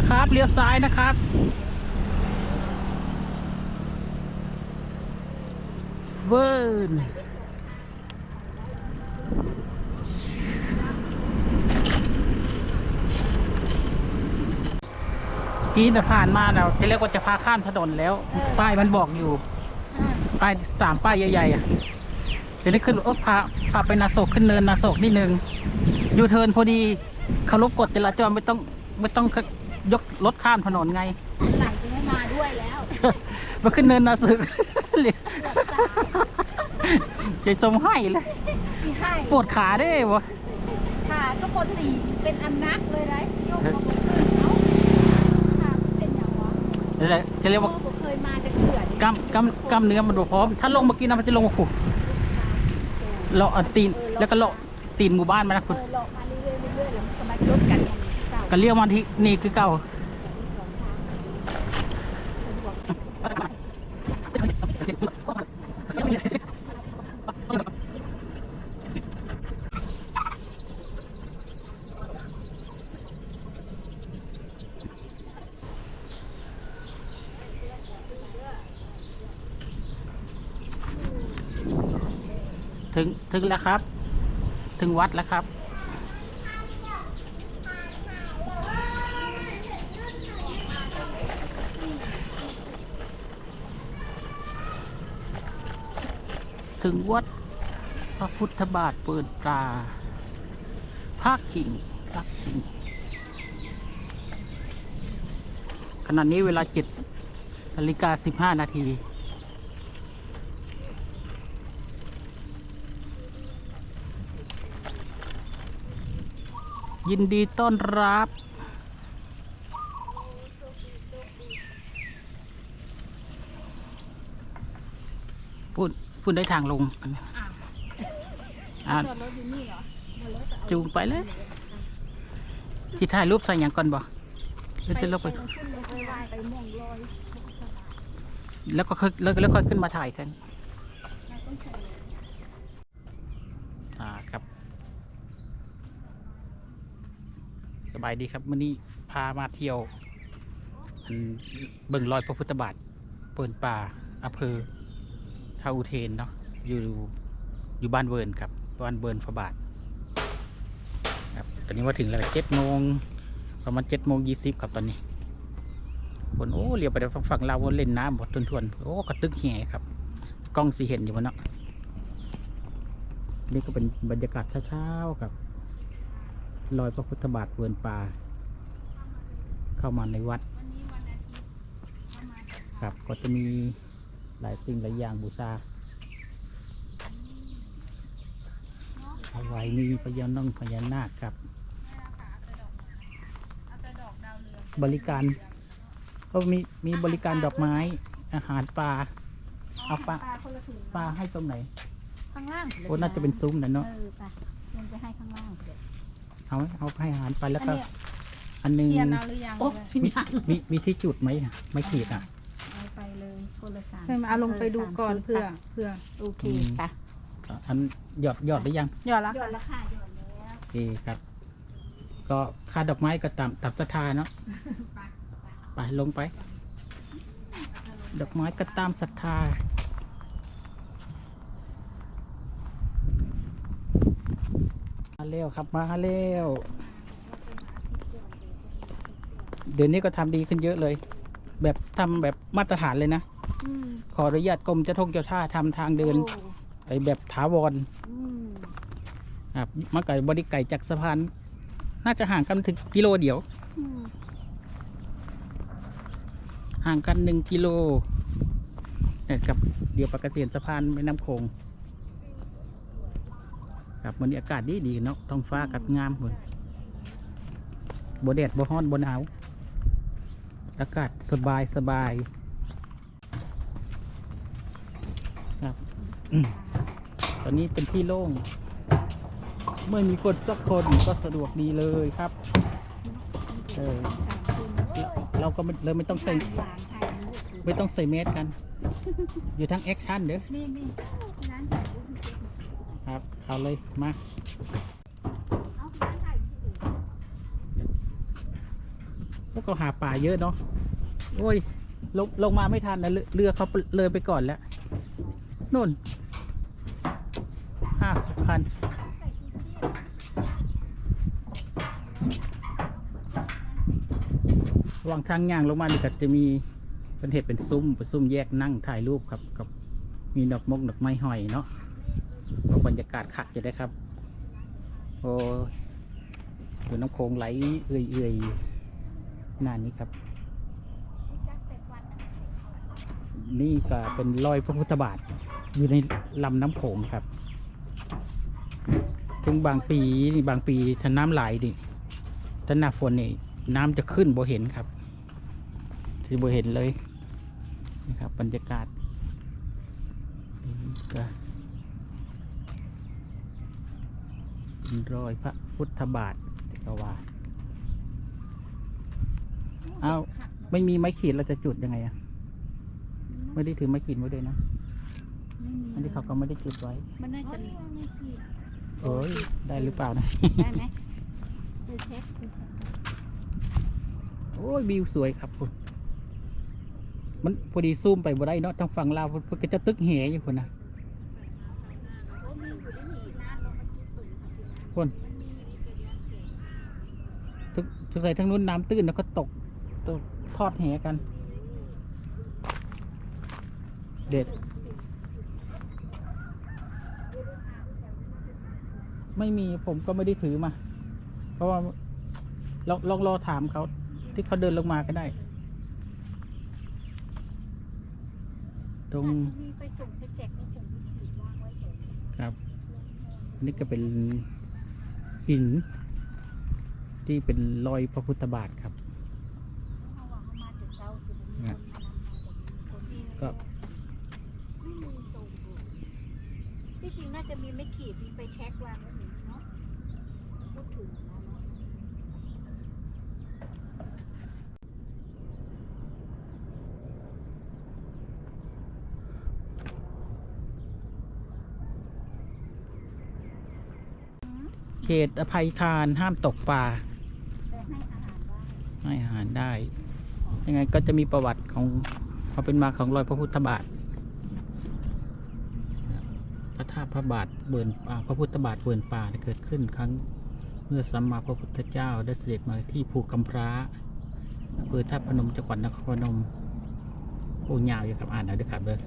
แล้วครับ เลี้ยวซ้ายนะครับเวิร์นกี้แต่ผ่านมาเราจะเรียกว่าจะพาข้ามถนนแล้ว ป้ายมันบอกอยู่ป้ายสามป้ายใหญ่ๆอะเดี๋ยวนี้ขึ้นเออพาพาไปนาโศกขึ้นเนินนาโศกนิดนึงยูเทิร์นพอดีเคารพกฎจราจรไม่ต้องไม่ต้อง ยกรถข้ามถนนไงอันหลังจะไม่มาด้วยแล้วมาขึ้นเนินนาสึกเรียกใจสมให้เลยที่ให้ปวดขาได้วะขาก็ปกติเป็นอันนักเลยนะโยกมาบนขึ้นเอ้าขาเป็นอย่างวะจะเรียกจะเรียกว่าโอ้บ่เคยมาจะเขื่อนกล้ามกล้ามกล้ามเนื้อมันดูพร้อม ถ้าลงเมื่อกี้นะมันจะลงมาขุเลาะเอาตีนแล้วก็เลาะตีนหมู่บ้านมานะเอคุณอหลอกมาเรื่อยๆเรื่อยๆแล้วมันก็มาลดกันอย่างนี้เก็เลี้ยวมาที่นี่คือเก่าถึง ถึงแล้วครับ ถึงวัดแล้วครับ ถึงวัดพระพุทธบาทเปิดตราภาคขิงภาคขิงขณะนี้เวลาเจ็ดนาฬิกาสิบห้านาทียินดีต้อนรับ พูดพูดได้ทางลงอ้าวอ่าจอดรถอยู่นี่เหรอมาแล้วจะเอาจูงไปเลยที่ถ่ายรูปใส่อย่างก่อนบ่หรือจะลงไปไปขึ้นรถไปไหว้ไปม่วงลอยแล้วก็ค่อยแล้วก็แล้วค่อยขึ้นมาถ่ายกันเราต้องใส่อ่าครับสบายดีครับวันนี้พามาเที่ยวอันเบิ่งรอยพระพุทธบาทเปินป่าอำเภอ ท่าอุเทนเนาะอยู่อยู่บ้านเวิร์นครับบ้านเวิร์นพระบาทครับตอนนี้มาถึงแล้วเจ็ดโมงประมาณเจ็ดโมงยี่สิบครับตอนนี้คนโอ้เรียวไปทางฝั่งลาเล่นน้ำหมดทวนๆโอ้กระตึกแห่ครับ กล้องสีเห็นอยู่มันเนาะนี่ก็เป็นบรรยากาศเช้าๆกับรอยพระพุทธบาทเวิร์นป่า เข้ามาในวัดครับก็จะมี หลายสิ่งหลายอย่างบูชาเอาไว้มีพญานาคพญานาคครับเอาแต่ดอกดาวเรืองบริการก็มีมีบริการดอกไม้ อาหารปลาเอาปลาปลาคนละถุงปลาให้ตรงไหน ข้างล่างโอ้น่าจะเป็นซุ้มนะเนาะเออไปลงไปให้ข้างล่างเดี๋ยวเอาไหมเอาให้อาหารไปแล้วอันก็เนี้ยอันหนึงเทียนเอาหรือยังโอ้มีมีมีที่จุดไหมไม่ขีดอะเอาไปเลย คนละสามเคยมาเอาลงไปดูก่อนสามเพื่อชุดเพื่อโอเคอืมไปอันหยอดหยอดหรือยังหยอดละหย่อนแล้วค่ะหย่อนแล้วโอเคครับ ก็ค่าดอกไม้ก็ตามตามศรัทธาเนาะไปลงไป ดอกไม้ก็ตามศรัทธามาเร็วครับมาเร็วเดี๋ยวนี้ก็ทำดีขึ้นเยอะเลย แบบทำแบบมาตรฐานเลยนะ อืมขออนุญาตกรมเจ้าท่งเจ้าท่าทำทางเดินโอ้ไอ้แบบถาวรอืมครับมาไก่บริไก่จากสะพาน น่าจะห่างกันถึงกิโลเดียว อืมห่างกันหนึ่งกิโลเนี่ยกับเดียวปากเกษตรสะพานแม่น้ำโขงครับวันนี้อากาศดีดีๆเนาะท้องฟ้ากับงามหมดบแดดบฮ้อนบหนาว อากาศสบายสบายครับอืม ตอนนี้เป็นที่โล่งเมื่อมีคนสักคนก็สะดวกดีเลยครับเออเราก็ไม่เลยไม่ต้องใส่ไม่ต้องใส่เมสกัน อยู่ทั้งแอคชั่นเด้อครับเอาเลยมาเอาร้านถ่ายรูปพี่เจ๊พวกเขาหาป่าเยอะเนาะโอ้ยลงลงมาไม่ทันนะเรือเรือเขาเลยไปก่อนแล้ว นู่นห้าพันวระหว่างทางย่างลงมานี่ก็จะมีเป็นเห็ดเป็นซุ้มเป็นซุ้มแยกนั่งถ่ายรูปครับกับมีดอกมกดอกไม้หอยเนาะบรรยากาศคักจะได้ครับ โอ้ดูน้ำโขงไหลเอื่อยๆนานนี้ครับ นี่ก็เป็นรอยพระพุทธบาท อยู่ในลำน้ำโขงครับ ถึงบางปีบางปีถ้าน้ำไหลดิถ้าหน้าฝนนี่น้ำจะขึ้นบ่เห็นครับที่บ่เห็นเลยนี่ครับ บรรยากาศก็รอยพระพุทธบาทกว่าเอ้าไม่มีไม้ขีดเราจะจุดยังไงอะไม่ได้ถือไม้ขีดไว้ด้วยนะ อันนี้เขาก็ไม่ได้จุดไว้ มันน่าจะมีมีขีดโอ้ยได้หรือเปล่านะ ได้ไหมดูเช็คดูเช็คโอ้ยวิวสวยครับคุณมันพอดีซูมไปบ่ได้เนาะทางฝั่งลาวเพิ่นก็จะตึกเหอยู่คนนะโอ้มีอยู่ได้หนีนานลงมาจุดตุ่มค่ะทีนั้นคนมันมีดีจะย้อนเสียงทุกทุกใส่ทั้งนู้นน้ำตื้นแล้วก็ตกตกทอดแหกัน เด็ด ไม่มีผมก็ไม่ได้ถือมา เพราะว่าลองลองรอถามเขาที่เขาเดินลงมาก็ได้ ตรงอาจจะมีไปส่งไปแสกไปส่งไปขีดวางไว้เฉยครับนี่ก็เป็นหิน ที่เป็นรอยพระพุทธบาทครับเขาว่าเขามาแต่เช้าสิบ่มีคนมานำมาแต่มีคนที่ ก็ ไม่มีส่งอยู่ ที่จริงน่าจะมีไม่ขีดมีไปเช็ควางไว้หนึ่งเนาะพูดถึงนะเนาะเขตอภัยทานห้ามตกปลาแต่ให้อาหารได้ให้อาหารได้ ยังไงก็จะมีประวัติของความเป็นมาของรอยพระพุทธบาท พระบาทเบิร์นป่าพระพุทธบาทเบิร์นป่าเกิดขึ้นครั้งเมื่อสัมมาพระพุทธเจ้าได้เสด็จมาที่ภูกำพร้าอำเภอท่าพนมจังหวัดนครพนมโอ้ยาวอยู่ครับอ่านเอาด้วยครับเด้อ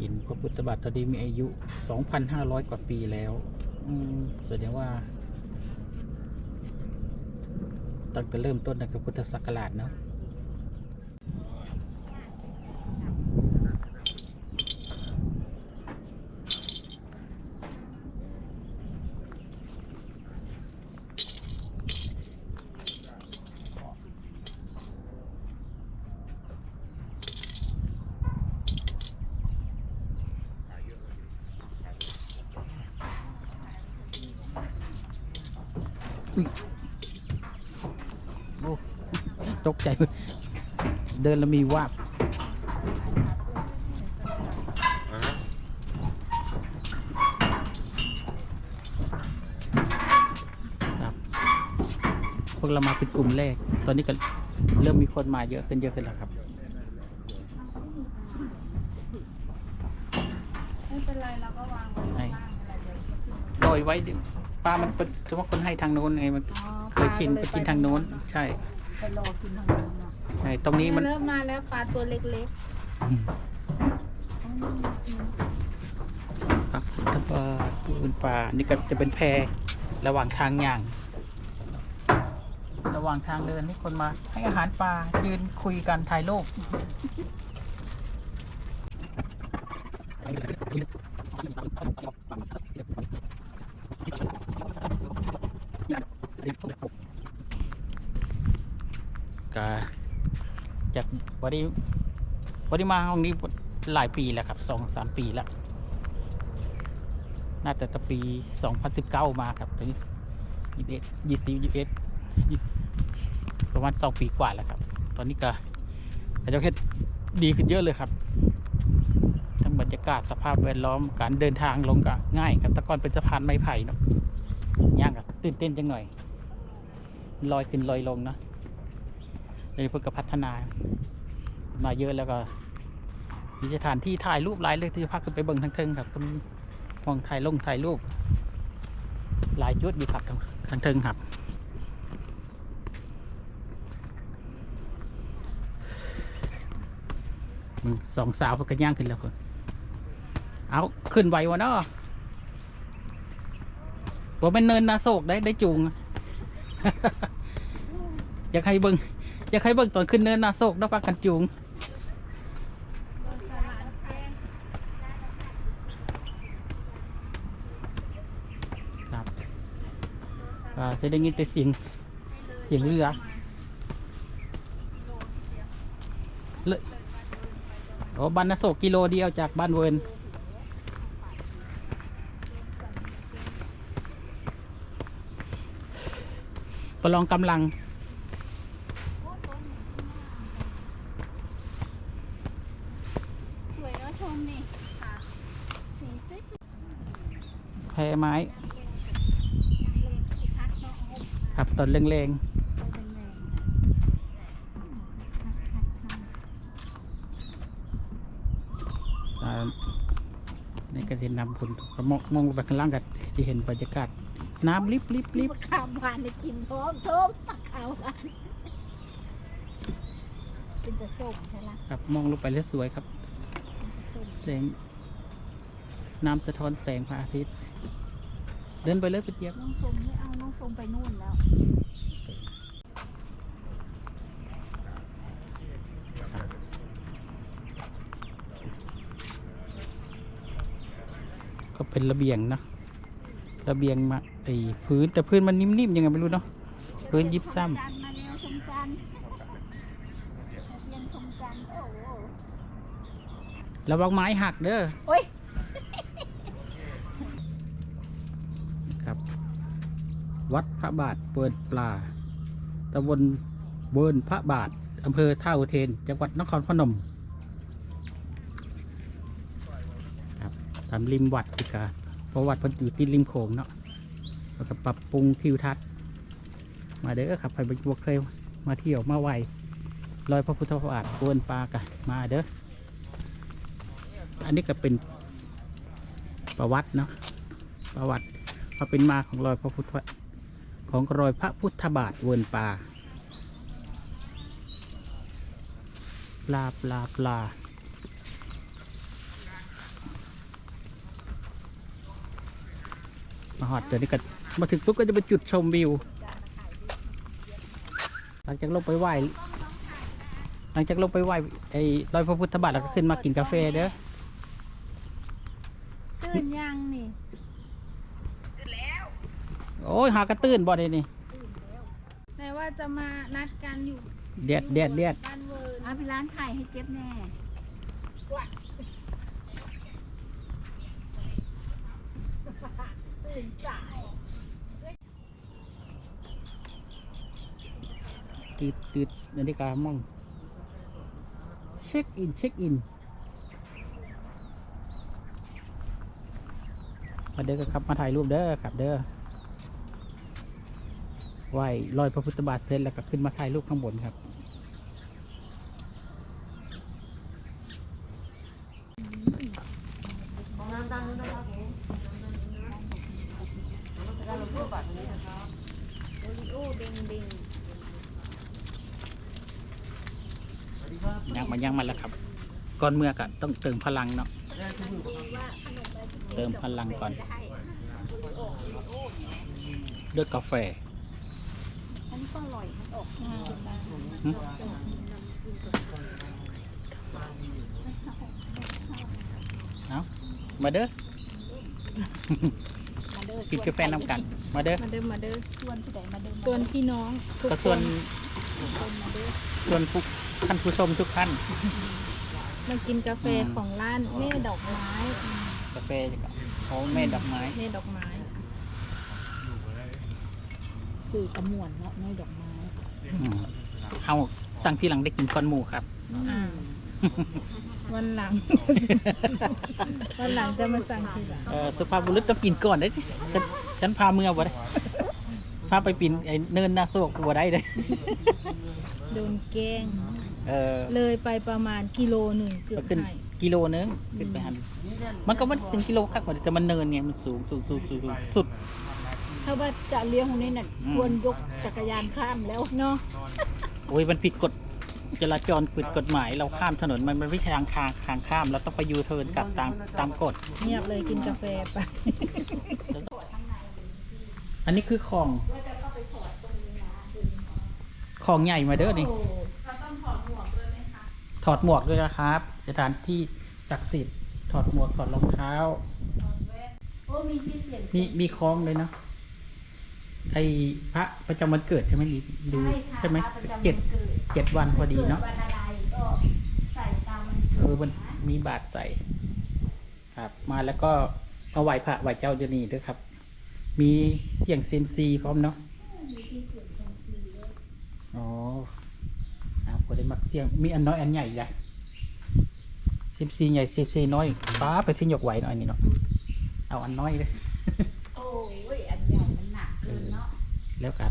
หินพระพุทธบาทตอนนี้มีอายุ 2,500 กว่าปีแล้ว แสดงว่า ตั้งแต่เริ่มต้นนะครับพุทธศักราชเนาะ ใจ เดินแล้วมีวาบครับพวกเรามาเป็นกลุ่มแรก ตอนนี้ก็เริ่มมีคนมาเยอะขึ้นเยอะขึ้นแล้วครับไม่เป็นไรเราก็วางไว้ให้ข้างอะไรเดี๋ยวจะขึ้นโรยไว้ดิปลามันเป็นสมมติคนให้ทางโน้นไงมัน อ๋อเคยชินไปกินทางโน้น ใช่ ไปรอกินทางโน้นเนาะใช่ตรงนี้มัน เริ่มมาแล้วปลาตัวเล็กอืมๆอ๋อนี่อืมพระพุทธบาทปืนป่านี่ก็จะเป็นแพระหว่างทางย่าง ระหว่างทางเดินให้คนมาให้อาหารปลายืนคุยกันถ่ายรูป ก็จากวันนี้วันนี้มาห้องนี้หลายปีแล้วครับสองสามปีแล้ว น่าจะตั้งปี2019มาครับตอนนี้ยี่สิบเอ็ดยี่สิบยี่สิบเอ็ดประมาณสองปีกว่าแล้วครับ ตอนนี้ก็อาจจะเฮ็ดดีขึ้นเยอะเลยครับ ทั้งบรรยากาศสภาพแวดล้อมการเดินทางลงก็ง่ายครับตะกอนเป็นสะพานไม้ไผ่เนาะย่างกับตื่นเต้นจังหน่อยลอยขึ้นลอยลงเนาะ เลยเพื่อก็พัฒนา มาเยอะแล้วก็มีสถานที่ถ่ายรูปหลายเลยที่พักขึ้นไปเบิ่งทั้งเทิงครับก็มีมองถ่ายลงถ่ายรูป หลายจุดอยู่ครับทั้งเทิงครับมึงสองสาวพิ่นย่างขึ้นแล้วคนเอาขึ้นไหววะเนาะว่าเป็นเนินนาโศกได้ได้จูง อยากให้เบิ่ง อยากให้เบิ่งตอนขึ้นเนินนาโศกแล้วปากันจูงครับอ่าจะได้ยินแต่เสียงเสียงเรือเลยโอ้บ้านนาโศกกิโลเดียวจากบ้านเวิร์นประลองกำลัง สวยเนาะชมนี่ค่ะสีสวย แพ ไม้ๆเลยคึกคักเนาะเอาครับตอนเร่งไปแรงๆๆนะอ่าในกระเด็นนำผลมองมองไปข้างล่างกันจะเห็นบรรยากาศ น้ำลิบลิบลิบมะขามหวานได้กินพร้อมชมมะขามหวานเป็นจะส้มใช่ไหมครับมองลงไปแล้วสวยครับส้มแสงน้ำสะท้อนแสงพระอาทิตย์ เดินไปเลยไปเจี๊ยบน้องส้มไม่เอาน้องส้มไปนู่นแล้วก็เป็นระเบียงเนอะระเบียงมาไอ้พื้นแต่พื้นมันนิ่มๆยังไงไม่รู้เนาะพื้นยิบซ้จันทร์มาเร็วชมจันทร์เรียนชมจันทร์โอ้โหำระวังไม้หักเด้อโอ้ย ครับ วัดพระบาทเปิดปลาตำบลเบิร์นพระบาทอำเภอท่าอุเทน จังหวัดนครพนมครับตามริมวัดอีกาเพราะวัดเพิ่นอยู่ที่ริมโขงเนาะแล้วก็ปรับปรุงทิวทัศน์ มาเด้อครับใครบวกเคยมาเที่ยวมาไหวรอยพระพุทธบาทเบิร์นปลากันมาเด้อ อันนี้ก็เป็นประวัติเนาะประวัติควาเป็นมาของรอยพระพุทธ ของรอยพระพุทธบาทเวินปลาปลาปลาปลามาหอดเดี๋ยวนี้ก็มาถึงปุ๊บก็จะเป็นจุดชมวิว หลังจากลงไปไหว้หลังจากลงไปไหว้ไอ้รอยพระพุทธบาทแล้วก็ขึ้นมากินกาแฟเด้อ ตื่นยังนี่ โอ้ยหากระตื้นบ่ได้นี่ไหนว่าจะมานัดกันอยู่เดียดเดียดเดียดบ้านเวิร์นเอาไปร้านถ่ายให้เจ็บแน่ตื่นสายตืดตืดนาฬิกามองเช็คอินเช็คอินมาเด้อครับมาถ่ายรูปเด้อครับเด้อ ไหวลอยพระพุทธบาทเสร็จแล้วก็ขึ้นมาถ่ายรูปข้างบนครับอยังมายังมาแล้วครับ ก่อนเมื่อก็ต้องเติมพลังเนาะ เติมพลังก่อน ด้วยกาแฟ อันนี้ก็อร่อยมันออกมาบ้างหึเอามาเด้อ มาเด้อกินกาแฟนำกัน มาเด้อ มาเดิมมาเดิมชวนผู้ใดมาเด้อชวนพี่น้องทุกก็คส่วนนคนมาเด้อส่วนผู้ท่านผู้ชมทุกท่านมากินกาแฟอืมของร้านแม่ดอกไม้ กาแฟโอ้แม่ดอกไม้ แม่ดอกไม้ คือกระมวลเนาะไม่ดอกไม้อืมเฮาสั่งที่หลังได้กินก้อนหมูครับ อืมวันหลัง วันหลังจะมาสั่งทีหลัง เออสุภาพบุรุษต้องกินก่อนได้ดิฉันฉันพาเมื่อบ่ได้ พาไปปีนไอ้เนินนาโศกบ่ได้เลยโดนแกล้ง เออ เลยไปประมาณกิโลหนึ่งเกือก็บขึ้นให้กิโลนึงขึ้นไปหันมันก็มันถึงกิโลคักกว่าแต่มันเนินไงมันสูงสูงสูงสูงสูงสุด ถ้าว่าจะเลี้ยงตรงนี้น่ะอืม ควรยกจักรยานข้ามแล้วเนาะโอ้ยมันผิดกฎจราจรผิดกฎหมายเราข้ามถนนมันมันไม่ใช่ทางทางทางข้ามเราต้องไปยูเทิร์นกลับตามตามกฎ เงียบเลยกินกาแฟไป อันนี้คือของของใหญ่มาเด้อนี่ถอดหมวกด้วยนะครับสถานที่ศักดิ์สิทธิ์ถอดหมวกถอดรองเท้า โอ้มีที่เสียงมีมีคล้องเลยเนาะ ไอพระประจำวันเกิดใช่ไหมดูใช่ไหมเจ็ดเจ็ดวันพอดีเนาะวันอะไรก็ใส่ตามวันเออมันมีบาทใส่ ครับ มาแล้วก็มาไหว้พระไหว้เจ้าเจนีด้วยครับ มีเสียงเซยมซีพร้อมเนาะมีที่เสียงจังซีด้วยอ๋อเอาพอได้มักเสียงมีอันน้อยอันใหญ่เลยเซยมซีใหญ่เซยมซีน้อยป้าไปสิยกไหวหน่อยนี่เนาะเอาอันน้อยเลย โอ้ยอันใหญ่มันหนักเกินเนาะ แล้วก็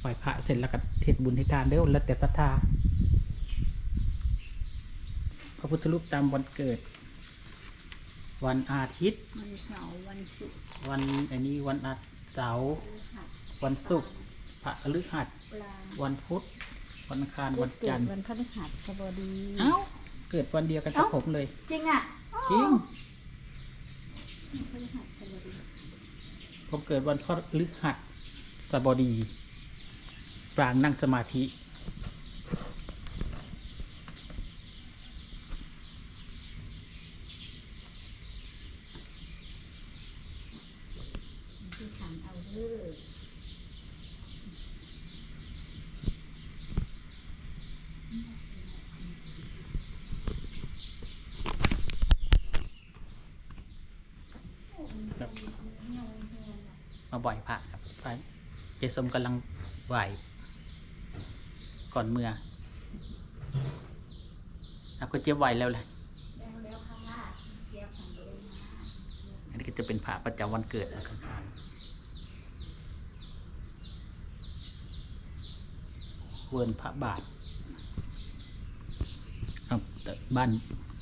ไหว้พระเสร็จแล้วก็เทศบุญให้ทานเด้อแล้วแต่ศรัทธาพระพุทธรูปตามวันเกิด วันอาทิตย์ วันเสาร์วันศุกร์วันอันนี้วันอาทิตย์เสาร์หัดวันศุกร์พระฤหัสปลาวันพุธวันอังคารวัวันนเกิจัดนทร์วันพฤหัสบดีเอ้าเกิดวันเดียวกันกับเอ้าผมเลย จริงอะจริงพฤหัสบดีผมเกิดวันพฤหัส สบดีปรางนั่งสมาธิ ที่ขันเอาเด้อ ครับมาบ่อยพระครับพระเจสมกำลังไหวก่อนเมื่อเอาก็เจี๊ยบไหวแล้วแหละแล้วแล้วข้างล่างเชียบของเดินมาอันนี้ก็จะเป็นพระประจำวันเกิดอังคารเวิร์นพระบาทครับแต่บ้าน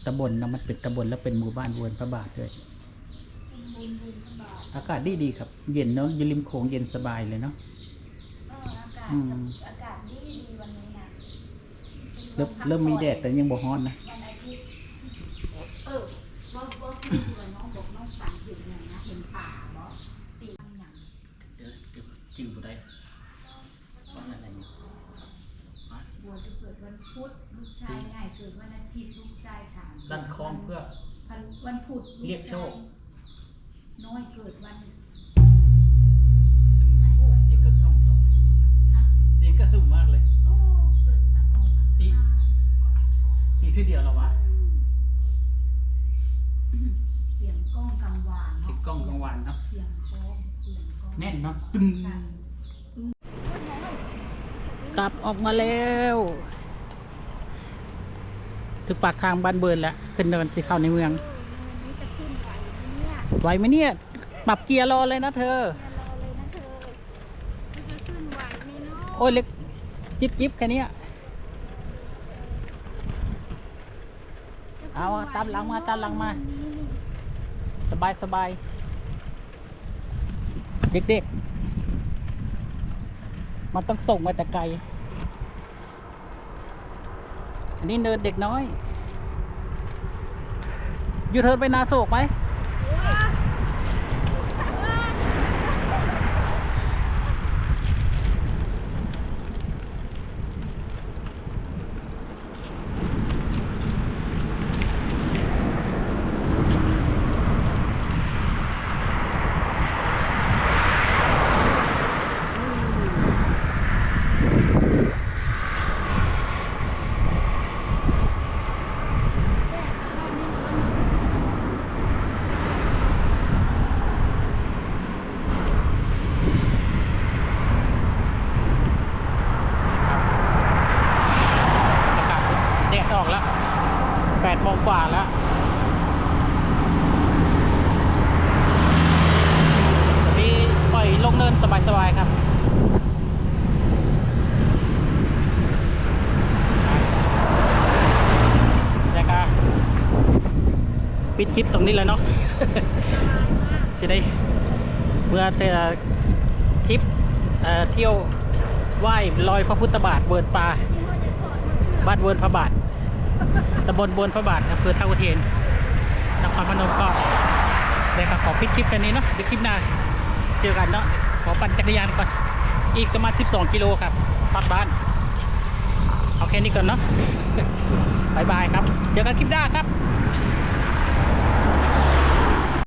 ตำบลนะมันเป็นตำบลแล้วเป็นหมู่บ้านเวิร์นพระบาทด้วยบุญบุญพระบาทอากาศดีดีๆครับ เย็นเนาะอยู่ริมโขงเย็นสบายเลยเนาะเอออากาศอืมอากาศดีดีวันนี้นะเริ่มเริ่มมีแดดแต่ยังบ่ฮ้อนนะ วันอาทิตย์เออว่าว่าพี่ดูน้องบอกน้องฝันเห็นอย่างนะเห็นป่าบ่ตีอย่าง เดี๋ยวเดี๋ยวจิ้วบ่ได้ว่าอะไรเนี่ย บั วจะเกิดวันพุธลูกชายง่ายเกิดวันอาทิตย์ลูกชายถามลั่นคลองเพื่อ วันวันพุธเรียกโชค น้อยเกิดวันโอ้เสียงก็หึ่มเนาะเสียงก็หึ่มมากเลย โอ้เกิดวันอังคารตีอีกทีเดียวแล้ววะเสียงกล้องกังวานเสียงกล้องกังวานเนาะเสียงกล้องเสียงกล้องแน่นเนาะตึงกลับออกมาแล้ว ถึงปากทางบ้านเบิร์นแล้วขึ้นเนินที่เข้าในเมืองนี่จะขึ้นไหวไหมเนี่ยไหวไหมเนี่ยปรับเกียร์รอเลยนะเธอรอเลยนะเธอจะขึ้นไหวไหมเนาะโอ้ยเล็กจิ๊บจิ๊บแค่เนี้ยเอาอะตามหลังมาตามหลังมา สบายสบายเด็กๆ มันต้องส่งมาแต่ไกล อันนี้เนินเด็กน้อยอยู่เทิร์นไปนาโศกไหม ลิปตรงนี้แล้วเนาะจะได้เมื่อแต่ทริปเที่ยวไหว้ลอยพระพุทธบาทเวิร์นปลาที่ว่าจะถอดมาบ้านเวิร์นพระบาทตำบลบวนพระบาทอำเภอท่าอุเทนนครพนมก็ได้ครับขอปิดคลิปกันนี้เนาะเดี๋ยวคลิปหน้าเจอกันเนาะขอปั่นจักรยานก่อนอีกประมาณ 12 กิโลครับพัดบ้านเอาแค่นี้ก่อนเนาะบายบายครับ เจอกันคลิปหน้าครับ